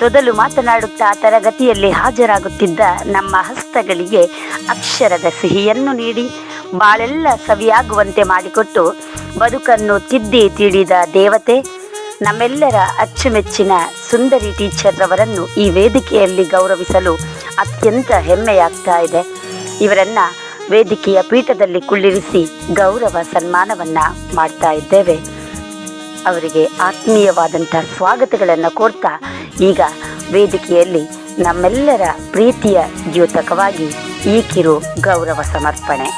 ತೊದಲು ಮಾತನಾಡುತ್ತಾ ತರಗತಿಯಲ್ಲಿ ಹಾಜರಾಗುತ್ತಿದ್ದ ನಮ್ಮ ಹಸ್ತಗಳಿಗೆ ಅಕ್ಷರದ ಸಿಹಿಯನ್ನು ನೀಡಿ ಬಾಳೆಲ್ಲ ಸವಿಯಾಗುವಂತೆ ಮಾಡಿಕೊಟ್ಟು ಬದುಕನ್ನು ತಿದ್ದಿ ತಿಳಿದ ದೇವತೆ, ನಮ್ಮೆಲ್ಲರ ಅಚ್ಚುಮೆಚ್ಚಿನ ಸುಂದರಿ ಟೀಚರ್ ಅವರನ್ನು ಈ ವೇದಿಕೆಯಲ್ಲಿ ಗೌರವಿಸಲು ಅತ್ಯಂತ ಹೆಮ್ಮೆಯಾಗ್ತಾ ಇದೆ. ಇವರನ್ನ ವೇದಿಕೆಯ ಪೀಠದಲ್ಲಿ ಕುಳ್ಳಿರಿಸಿ ಗೌರವ ಸನ್ಮಾನವನ್ನ ಮಾಡ್ತಾ ಇದ್ದೇವೆ. ಅವರಿಗೆ ಆತ್ಮೀಯವಾದಂಥ ಸ್ವಾಗತಗಳನ್ನು ಕೊಡ್ತಾ ಈಗ ವೇದಿಕೆಯಲ್ಲಿ ನಮ್ಮೆಲ್ಲರ ಪ್ರೀತಿಯ ದ್ಯೋತಕವಾಗಿ ಈ ಕಿರು ಗೌರವ ಸಮರ್ಪಣೆ.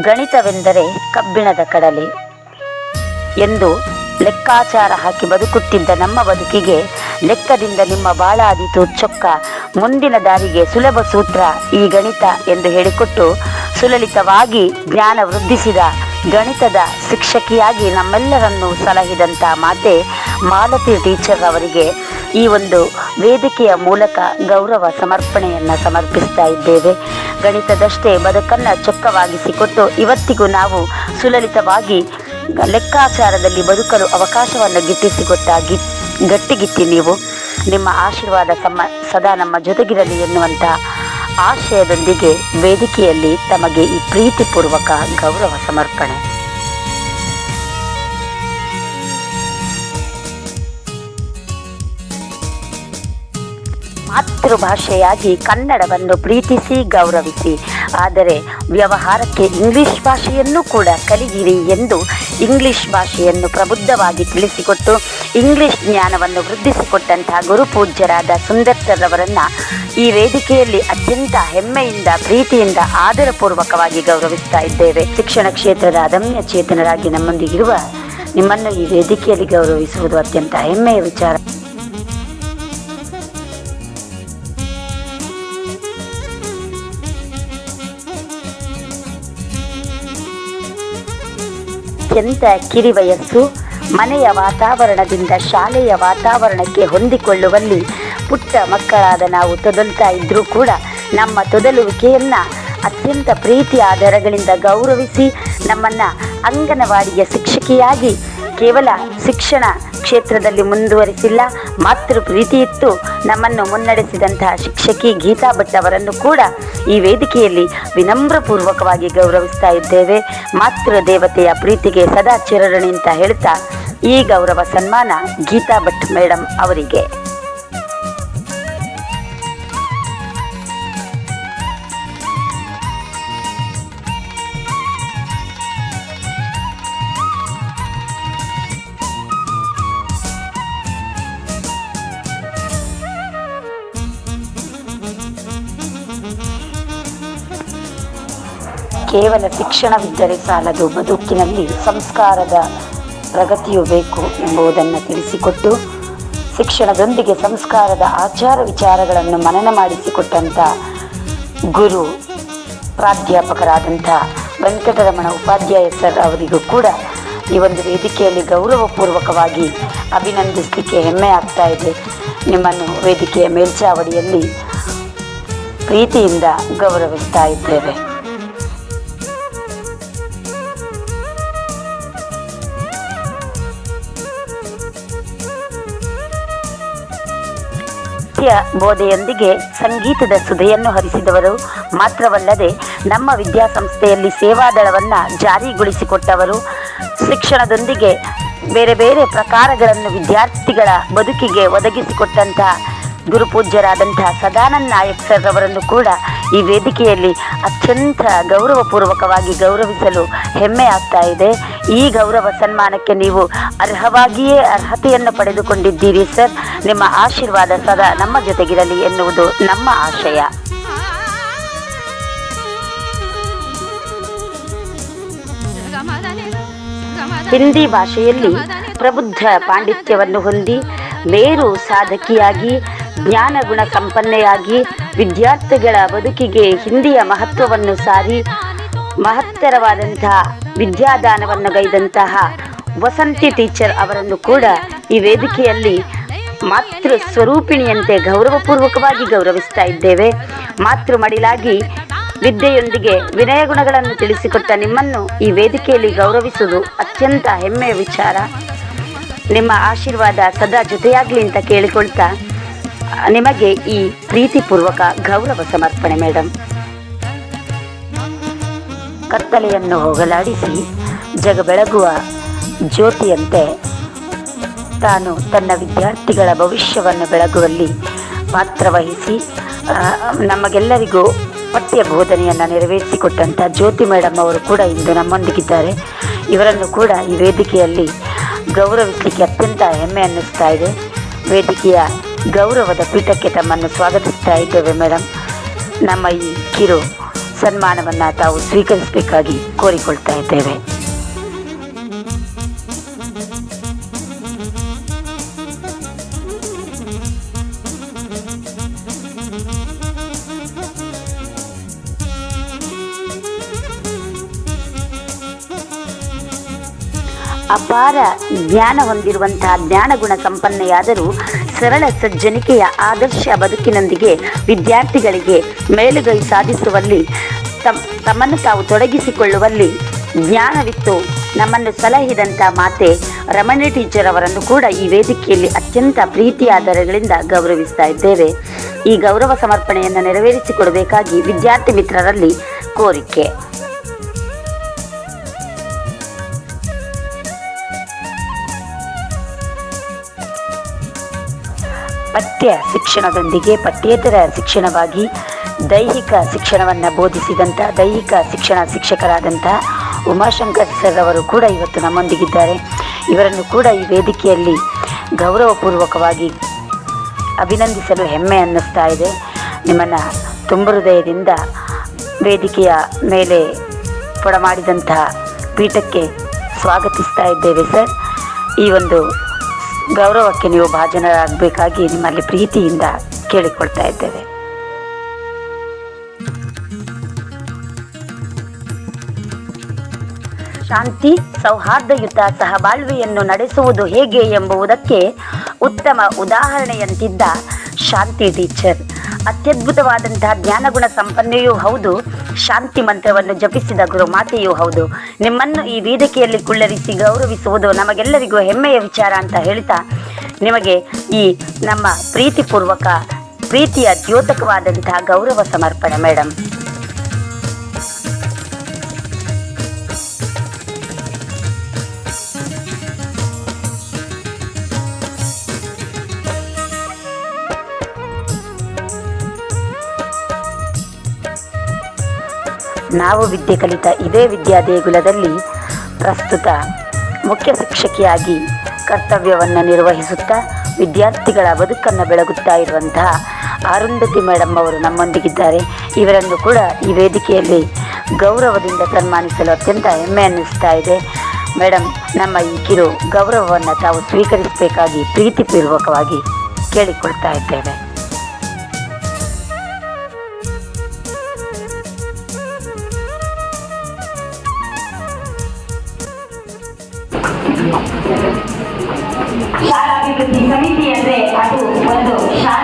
ಗಣಿತವೆಂದರೆ ಕಬ್ಬಿಣದ ಕಡಲೆ ಎಂದು ಲೆಕ್ಕಾಚಾರ ಹಾಕಿ ಬದುಕುತ್ತಿದ್ದ ನಮ್ಮ ಬದುಕಿಗೆ ಲೆಕ್ಕದಿಂದ ನಿಮ್ಮ ಬಾಳಾದೀತು ಚೊಕ್ಕ. ಮುಂದಿನ ದಾರಿಗೆ ಸುಲಭ ಸೂತ್ರ ಈ ಗಣಿತ ಎಂದು ಹೇಳಿಕೊಟ್ಟು ಸುಲಲಿತವಾಗಿ ಜ್ಞಾನ ವೃದ್ಧಿಸಿದ ಗಣಿತದ ಶಿಕ್ಷಕಿಯಾಗಿ ನಮ್ಮೆಲ್ಲರನ್ನು ಸಲಹಿದಂಥ ಮಾತೆ ಮಾಲತಿ ಟೀಚರ್ ಅವರಿಗೆ ಈ ಒಂದು ವೇದಿಕೆಯ ಮೂಲಕ ಗೌರವ ಸಮರ್ಪಣೆಯನ್ನು ಸಮರ್ಪಿಸ್ತಾ ಇದ್ದೇವೆ. ಗಣಿತದಷ್ಟೇ ಬದುಕನ್ನು ಚೊಕ್ಕವಾಗಿಸಿಕೊಟ್ಟು ಇವತ್ತಿಗೂ ನಾವು ಸುಲಲಿತವಾಗಿ ಲೆಕ್ಕಾಚಾರದಲ್ಲಿ ಬದುಕಲು ಅವಕಾಶವನ್ನು ಗಿಟ್ಟಿಸಿಕೊಟ್ಟ ಗಿ ಗಟ್ಟಿಗಿತ್ತಿ ನೀವು. ನಿಮ್ಮ ಆಶೀರ್ವಾದ ಸಮ ಸದಾ ನಮ್ಮ ಜೊತೆಗಿರಲಿ ಎನ್ನುವಂಥ ಆಶಯದೊಂದಿಗೆ ವೇದಿಕೆಯಲ್ಲಿ ತಮಗೆ ಈ ಪ್ರೀತಿಪೂರ್ವಕ ಗೌರವ ಸಮರ್ಪಣೆ. ಮಾತೃಭಾಷೆಯಾಗಿ ಕನ್ನಡವನ್ನು ಪ್ರೀತಿಸಿ, ಗೌರವಿಸಿ. ಆದರೆ ವ್ಯವಹಾರಕ್ಕೆ ಇಂಗ್ಲಿಷ್ ಭಾಷೆಯನ್ನು ಕೂಡ ಕಲಿಯಿರಿ ಎಂದು ಇಂಗ್ಲಿಷ್ ಭಾಷೆಯನ್ನು ಪ್ರಬುದ್ಧವಾಗಿ ತಿಳಿಸಿಕೊಟ್ಟು, ಇಂಗ್ಲಿಷ್ ಜ್ಞಾನವನ್ನು ವೃದ್ಧಿಸಿಕೊಟ್ಟಂತಹ ಗುರುಪೂಜ್ಯರಾದ ಸುಂದರ್ ಸರ್ ಈ ವೇದಿಕೆಯಲ್ಲಿ ಅತ್ಯಂತ ಹೆಮ್ಮೆಯಿಂದ, ಪ್ರೀತಿಯಿಂದ, ಆದರಪೂರ್ವಕವಾಗಿ ಗೌರವಿಸ್ತಾ ಇದ್ದೇವೆ. ಶಿಕ್ಷಣ ಕ್ಷೇತ್ರದ ಅದಮ್ಯ ಚೇತನರಾಗಿ ನಮ್ಮೊಂದಿಗಿರುವ ನಿಮ್ಮನ್ನು ಈ ವೇದಿಕೆಯಲ್ಲಿ ಗೌರವಿಸುವುದು ಅತ್ಯಂತ ಹೆಮ್ಮೆಯ ವಿಚಾರ. ಅತ್ಯಂತ ಕಿರಿ ವಯಸ್ಸು, ಮನೆಯ ವಾತಾವರಣದಿಂದ ಶಾಲೆಯ ವಾತಾವರಣಕ್ಕೆ ಹೊಂದಿಕೊಳ್ಳುವಲ್ಲಿ ಪುಟ್ಟ ಮಕ್ಕಳಾದ ನಾವು ತೊದಲ್ತಾ ಇದ್ದರೂ ಕೂಡ ನಮ್ಮ ತೊದಲುವಿಕೆಯನ್ನು ಅತ್ಯಂತ ಪ್ರೀತಿ ಆಧಾರಗಳಿಂದ ಗೌರವಿಸಿ ನಮ್ಮನ್ನು ಅಂಗನವಾಡಿಯ ಶಿಕ್ಷಕಿಯಾಗಿ ಕೇವಲ ಶಿಕ್ಷಣ ಕ್ಷೇತ್ರದಲ್ಲಿ ಮುಂದುವರಿಸಿಲ್ಲ. ಮಾತೃ ಪ್ರೀತಿ ಇತ್ತು. ನಮ್ಮನ್ನು ಮುನ್ನಡೆಸಿದಂತಹ ಶಿಕ್ಷಕಿ ಗೀತಾ ಭಟ್ ಅವರನ್ನು ಕೂಡ ಈ ವೇದಿಕೆಯಲ್ಲಿ ವಿನಮ್ರಪೂರ್ವಕವಾಗಿ ಗೌರವಿಸ್ತಾ ಇದ್ದೇವೆ. ಮಾತೃ ದೇವತೆಯ ಪ್ರೀತಿಗೆ ಸದಾ ಚಿರರಣಿ ಅಂತ ಹೇಳ್ತಾ ಈ ಗೌರವ ಸನ್ಮಾನ ಗೀತಾ ಭಟ್ ಮೇಡಮ್ ಅವರಿಗೆ. ಕೇವಲ ಶಿಕ್ಷಣವಿದ್ದರೆ ಸಾಲದು ಬದುಕಿನಲ್ಲಿ ಸಂಸ್ಕಾರದ ಪ್ರಗತಿಯು ಬೇಕು ಎಂಬುದನ್ನು ತಿಳಿಸಿಕೊಟ್ಟು ಶಿಕ್ಷಣದೊಂದಿಗೆ ಸಂಸ್ಕಾರದ ಆಚಾರ ವಿಚಾರಗಳನ್ನು ಮನನ ಮಾಡಿಸಿಕೊಟ್ಟಂಥ ಗುರು ಪ್ರಾಧ್ಯಾಪಕರಾದಂಥ ವೆಂಕಟರಮಣ ಉಪಾಧ್ಯಾಯ ಸರ್ ಅವರಿಗೂ ಕೂಡ ಈ ಒಂದು ವೇದಿಕೆಯಲ್ಲಿ ಗೌರವಪೂರ್ವಕವಾಗಿ ಅಭಿನಂದಿಸಲಿಕ್ಕೆ ಹೆಮ್ಮೆ ಆಗ್ತಾ ಇದೆ. ನಿಮ್ಮನ್ನು ವೇದಿಕೆಯ ಮೇಲ್ಚಾವಡಿಯಲ್ಲಿ ಪ್ರೀತಿಯಿಂದ ಗೌರವಿಸ್ತಾ ಇದ್ದೇವೆ. ಸಾಹಿತ್ಯ ಬೋಧೆಯೊಂದಿಗೆ ಸಂಗೀತದ ಸುಧೆಯನ್ನು ಹರಿಸಿದವರು. ಮಾತ್ರವಲ್ಲದೆ, ನಮ್ಮ ವಿದ್ಯಾಸಂಸ್ಥೆಯಲ್ಲಿ ಸೇವಾದಳವನ್ನು ಜಾರಿಗೊಳಿಸಿಕೊಟ್ಟವರು. ಶಿಕ್ಷಣದೊಂದಿಗೆ ಬೇರೆ ಬೇರೆ ಪ್ರಕಾರಗಳನ್ನು ವಿದ್ಯಾರ್ಥಿಗಳ ಬದುಕಿಗೆ ಒದಗಿಸಿಕೊಟ್ಟಂಥ ಗುರುಪೂಜ್ಯರಾದಂತಹ ಸದಾನಂದ ನಾಯಕ್ ಸರ್ ಅವರನ್ನು ಕೂಡ ಈ ವೇದಿಕೆಯಲ್ಲಿ ಅತ್ಯಂತ ಗೌರವಪೂರ್ವಕವಾಗಿ ಗೌರವಿಸಲು ಹೆಮ್ಮೆ ಆಗ್ತಾ ಇದೆ. ಈ ಗೌರವ ಸನ್ಮಾನಕ್ಕೆ ನೀವು ಅರ್ಹವಾಗಿಯೇ ಅರ್ಹತೆಯನ್ನು ಪಡೆದುಕೊಂಡಿದ್ದೀರಿ ಸರ್ ನಿಮ್ಮ ಆಶೀರ್ವಾದ ಸದಾ ನಮ್ಮ ಜೊತೆಗಿರಲಿ ಎನ್ನುವುದು ನಮ್ಮ ಆಶಯ. ಹಿಂದಿ ಭಾಷೆಯಲ್ಲಿ ಪ್ರಬುದ್ಧ ಪಾಂಡಿತ್ಯವನ್ನು ಹೊಂದಿ, ಮೇರು ಸಾಧಕಿಯಾಗಿ ಜ್ಞಾನ ಗುಣ ಸಂಪನ್ನೆಯಾಗಿ ವಿದ್ಯಾರ್ಥಿಗಳ ಬದುಕಿಗೆ ಹಿಂದಿಯ ಮಹತ್ವವನ್ನು ಸಾರಿ ಮಹತ್ತರವಾದಂತಹ ವಿದ್ಯಾದಾನವನ್ನು ಗೈದಂತಹ ವಸಂತಿ ಟೀಚರ್ ಅವರನ್ನು ಕೂಡ ಈ ವೇದಿಕೆಯಲ್ಲಿ ಮಾತೃ ಸ್ವರೂಪಿಣಿಯಂತೆ ಗೌರವಪೂರ್ವಕವಾಗಿ ಗೌರವಿಸ್ತಾ ಇದ್ದೇವೆ. ಮಾತೃ ಮಡಿಲಾಗಿ ವಿದ್ಯೆಯೊಂದಿಗೆ ವಿನಯ ಗುಣಗಳನ್ನು ತಿಳಿಸಿಕೊಟ್ಟ ನಿಮ್ಮನ್ನು ಈ ವೇದಿಕೆಯಲ್ಲಿ ಗೌರವಿಸುವುದು ಅತ್ಯಂತ ಹೆಮ್ಮೆಯ ವಿಚಾರ. ನಿಮ್ಮ ಆಶೀರ್ವಾದ ಸದಾ ಜೊತೆಯಾಗಲಿ ಅಂತ ಕೇಳಿಕೊಳ್ತಾ ನಿಮಗೆ ಈ ಪ್ರೀತಿಪೂರ್ವಕ ಗೌರವ ಸಮರ್ಪಣೆ ಮೇಡಮ್ ಕತ್ತಲೆಯನ್ನು ಹೋಗಲಾಡಿಸಿ ಜಗ ಬೆಳಗುವ ಜ್ಯೋತಿಯಂತೆ ತಾನು ತನ್ನ ವಿದ್ಯಾರ್ಥಿಗಳ ಭವಿಷ್ಯವನ್ನು ಬೆಳಗುವಲ್ಲಿ ಪಾತ್ರವಹಿಸಿ ನಮಗೆಲ್ಲರಿಗೂ ಪಠ್ಯ ಬೋಧನೆಯನ್ನು ನೆರವೇರಿಸಿಕೊಟ್ಟಂಥ ಜ್ಯೋತಿ ಮೇಡಮ್ ಅವರು ಕೂಡ ಇಂದು ನಮ್ಮೊಂದಿಗಿದ್ದಾರೆ. ಇವರನ್ನು ಕೂಡ ಈ ವೇದಿಕೆಯಲ್ಲಿ ಗೌರವಿಸಲಿಕ್ಕೆ ಅತ್ಯಂತ ಹೆಮ್ಮೆ ಅನ್ನಿಸ್ತಾ ಇದೆ. ವೇದಿಕೆಯ ಗೌರವದ ಪೀಠಕ್ಕೆ ತಮ್ಮನ್ನು ಸ್ವಾಗತಿಸ್ತಾ ಇದ್ದೇವೆ ಮೇಡಮ್ ನಮ್ಮ ಈ ಕಿರು ಸನ್ಮಾನವನ್ನು ತಾವು ಸ್ವೀಕರಿಸಬೇಕಾಗಿ ಕೋರಿಕೊಳ್ತಾ ಇದ್ದೇವೆ. ಅಪಾರ ಜ್ಞಾನ ಹೊಂದಿರುವಂತಹ ಜ್ಞಾನಗುಣ ಸಂಪನ್ನೆಯಾದರೂ ಸರಳ ಸಜ್ಜನಿಕೆಯ ಆದರ್ಶ ಬದುಕಿನೊಂದಿಗೆ ವಿದ್ಯಾರ್ಥಿಗಳಿಗೆ ಮೇಲುಗೈ ಸಾಧಿಸುವಲ್ಲಿ ತಮ್, ತಮ್ಮನ್ನು ತಾವು ತೊಡಗಿಸಿಕೊಳ್ಳುವಲ್ಲಿ ಜ್ಞಾನವಿತ್ತು. ನಮ್ಮನ್ನು ಸಲಹಿದಂತ ಮಾತೆ ರಮಣಿ ಟೀಚರ್ ಅವರನ್ನು ಕೂಡ ಈ ವೇದಿಕೆಯಲ್ಲಿ ಅತ್ಯಂತ ಪ್ರೀತಿಯಾದರಗಳಿಂದ ಗೌರವಿಸ್ತಾ ಇದ್ದೇವೆ. ಈ ಗೌರವ ಸಮರ್ಪಣೆಯನ್ನು ನೆರವೇರಿಸಿಕೊಡಬೇಕಾಗಿ ವಿದ್ಯಾರ್ಥಿ ಮಿತ್ರರಲ್ಲಿ ಕೋರಿಕೆ. ಪಠ್ಯ ಶಿಕ್ಷಣದೊಂದಿಗೆ ಪಠ್ಯೇತರ ಶಿಕ್ಷಣವಾಗಿ ದೈಹಿಕ ಶಿಕ್ಷಣವನ್ನು ಬೋಧಿಸಿದಂಥ ದೈಹಿಕ ಶಿಕ್ಷಣ ಶಿಕ್ಷಕರಾದಂಥ ಉಮಾಶಂಕರ್ ಸರ್ ಅವರು ಕೂಡ ಇವತ್ತು ನಮ್ಮೊಂದಿಗಿದ್ದಾರೆ. ಇವರನ್ನು ಕೂಡ ಈ ವೇದಿಕೆಯಲ್ಲಿ ಗೌರವಪೂರ್ವಕವಾಗಿ ಅಭಿನಂದಿಸಲು ಹೆಮ್ಮೆ ಅನ್ನಿಸ್ತಾ ಇದೆ. ನಿಮ್ಮನ್ನು ತುಂಬ ಹೃದಯದಿಂದ ವೇದಿಕೆಯ ಮೇಲೆ ಮಾಡಿದಂತಹ ಪೀಠಕ್ಕೆ ಸ್ವಾಗತಿಸ್ತಾ ಇದ್ದೇವೆ ಸರ್. ಈ ಒಂದು ಗೌರವಕ್ಕೆ ನೀವು ಭಾಜನರಾಗಬೇಕಾಗಿ ನಿಮ್ಮಲ್ಲಿ ಪ್ರೀತಿಯಿಂದ ಕೇಳಿಕೊಳ್ತಾ ಇದ್ದೇವೆ. ಶಾಂತಿ, ಸೌಹಾರ್ದಯುತ ಸಹಬಾಳ್ವೆಯನ್ನು ನಡೆಸುವುದು ಹೇಗೆ ಎಂಬುದಕ್ಕೆ ಉತ್ತಮ ಉದಾಹರಣೆಯಂತಿದ್ದ ಶಾಂತಿ ಟೀಚರ್. ಅತ್ಯದ್ಭುತವಾದಂತಹ ಜ್ಞಾನಗುಣ ಸಂಪನ್ನೆಯೂ ಹೌದು. ಶಾಂತಿ ಮಂತ್ರವನ್ನು ಜಪಿಸಿದ ಗುರು ಮಾತೆಯೂ ಹೌದು. ನಿಮ್ಮನ್ನು ಈ ವೇದಿಕೆಯಲ್ಲಿ ಕುಳ್ಳರಿಸಿ ಗೌರವಿಸುವುದು ನಮಗೆಲ್ಲರಿಗೂ ಹೆಮ್ಮೆಯ ವಿಚಾರ ಅಂತ ಹೇಳ್ತಾ ನಿಮಗೆ ಈ ನಮ್ಮ ಪ್ರೀತಿಪೂರ್ವಕ, ಪ್ರೀತಿಯ ದ್ಯೋತಕವಾದಂತಹ ಗೌರವ ಸಮರ್ಪಣೆ ಮೇಡಮ್ ನಾವು ವಿದ್ಯೆ ಕಲಿತ ಇದೇ ವಿದ್ಯಾ ದೇಗುಲದಲ್ಲಿ ಪ್ರಸ್ತುತ ಮುಖ್ಯ ಶಿಕ್ಷಕಿಯಾಗಿ ಕರ್ತವ್ಯವನ್ನು ನಿರ್ವಹಿಸುತ್ತಾ ವಿದ್ಯಾರ್ಥಿಗಳ ಬದುಕನ್ನು ಬೆಳಗುತ್ತಾ ಇರುವಂತಹ ಅರುಂಧತಿ ಮೇಡಮ್ ಅವರು ನಮ್ಮೊಂದಿಗಿದ್ದಾರೆ. ಇವರನ್ನು ಕೂಡ ಈ ವೇದಿಕೆಯಲ್ಲಿ ಗೌರವದಿಂದ ಸನ್ಮಾನಿಸಲು ಅತ್ಯಂತ ಹೆಮ್ಮೆ ಅನ್ನಿಸ್ತಾ ಇದೆ. ಮೇಡಮ್ ನಮ್ಮ ಈ ಕಿರು ಗೌರವವನ್ನು ತಾವು ಸ್ವೀಕರಿಸಬೇಕಾಗಿ, ಪ್ರೀತಿಪೂರ್ವಕವಾಗಿ ಕೇಳಿಕೊಳ್ತಾ ಇದ್ದೇವೆ. ಶಾಲಾಭಿವೃದ್ಧಿ ಸಮಿತಿ ಅಂದ್ರೆ ಅದು ಒಂದು ಶಾಲೆಯ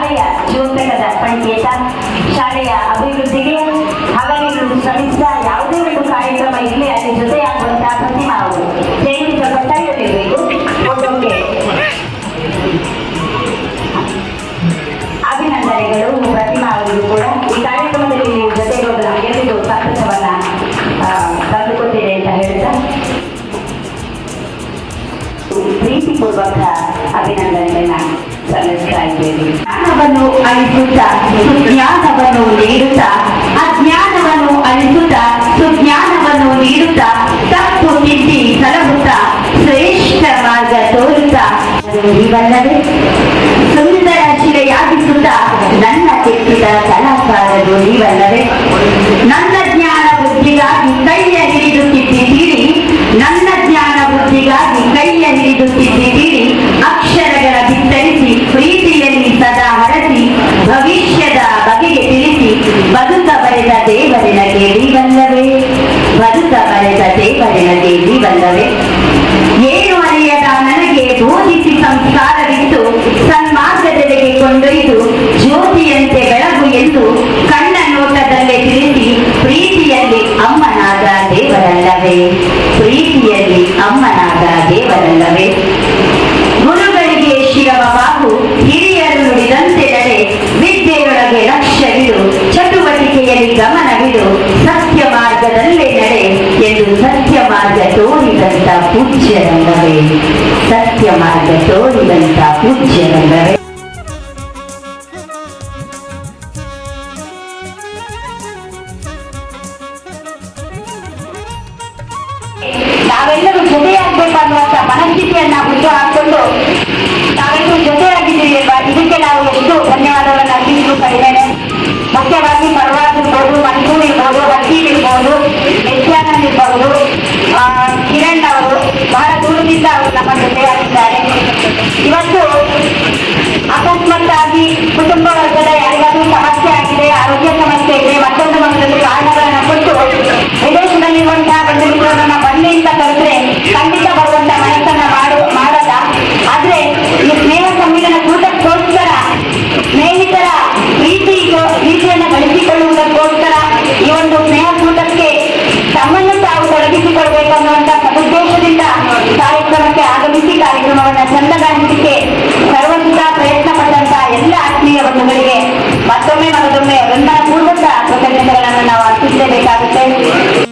ಅಭಿನಂದನೆಗಳನ್ನ ಸಲ್ಲಿಸ್ತಾ ಇದ್ದೇವೆ ಜ್ಞಾನವನ್ನು ಅಳಿಸುತ್ತಾ ಸುಜ್ಞಾನವನ್ನು ನೀಡುತ್ತಾ ಅಜ್ಞಾನವನ್ನು ಅಳಿಸುತ್ತಾ ಸುಜ್ಞಾನವನ್ನು ನೀಡುತ್ತಾ ತಪ್ಪು ತಿದ್ದಿ ಸಲಹುತ್ತಾ ಶ್ರೇಷ್ಠ ಮಾರ್ಗ ತೋರುತ್ತಾ ನೀವಲ್ಲದೆ ಸುಂದರ ಶಿಲೆಯಾಗಿಸುತ್ತಾ ನನ್ನ ಕೆತ್ತಿದ ಕಲಾಕಾರರು ನೀವಲ್ಲದೆ ನನ್ನ ಜ್ಞಾನ ಬುದ್ಧಿಗಾಗಿ ಕೈಯ ಹಿಡಿದು ತಿದ್ದಿದ್ದೀರಿ ನನ್ನ ಜ್ಞಾನ ಬುದ್ಧಿಗಾಗಿ ಎನ್ನುತ್ತಿದ್ದೀರಿ ಅಕ್ಷರಗಳ ಬಿತ್ತರಿಸಿ ಪ್ರೀತಿಯಲ್ಲಿ ಸದಾ ಹರಸಿ ಭವಿಷ್ಯದ ಬಗೆಗೆ ತಿಳಿಸಿ ಬದುಕ ಬರೆದ ದೇವರಿನಗೆ ದೀವಲ್ಲವೇ ಬದುಕ ಬರೆದ ದೇವರಿನಗೆ ದೀವಲ್ಲವೇ ಏನು ಅರಿಯದ ನನಗೆ ಬೋಧಿಸಿ ಸಂಸ್ಕಾರವಿತ್ತು ಸನ್ಮಾರ್ಗದೆಡೆಗೆ ಕೊಂಡೊಯ್ದು ದೇವರಲ್ಲವೇ ಗುರುಗಳಿಗೆ ಶಿರವ ಬಾಹು ಹಿರಿಯರು ನುಡಿದಂತೆ ನಡೆ ವಿದ್ಯೆಯೊಳಗೆ ಲಕ್ಷ್ಯವಿಡು ಚಟುವಟಿಕೆಯಲ್ಲಿ ಗಮನವಿಡು ಸತ್ಯ ಮಾರ್ಗದಲ್ಲೇ ನಡೆ ಎಂದು ಸತ್ಯ ಮಾರ್ಗ ತೋರಿದಂತ ಪೂಜ್ಯರಲ್ಲವೇ ಸತ್ಯ ಮಾರ್ಗ ತೋರಿದಂತ ಪೂಜ್ಯರಲ್ಲವೇ ಮನಸ್ಥಿತಿಯನ್ನ ಹುಟ್ಟು ಹಾಕೊಂಡು ನಾವೆಲ್ಲರೂ ಜೊತೆಯಾಗಿದ್ದೀವಿ ಅಲ್ವಾ ಇದಕ್ಕೆ ನಾವು ಎಷ್ಟು ಧನ್ಯವಾದಗಳನ್ನು ಅರ್ಪಿಸಲು ಕಡಿಮೆ ಮುಖ್ಯವಾಗಿ ಪರವಾದ ಇರ್ಬೋದು ಮಂಜು ಇರ್ಬೋದು ವಕೀಲ್ ಇರ್ಬೋದು ನಿತ್ಯಾನಂದ್ ಇರ್ಬೋದು ಕಿರಣ್ ಅವರು ಬಹಳ ದೂರದಿಂದ ಅವರು ನಮ್ಮ ಜೊತೆಯಾಗಿದ್ದಾರೆ. ಇವತ್ತು ಅಕಸ್ಮಾತ್ ಆಗಿ ಕುಟುಂಬ ವರ್ಗದ Assalamualaikum.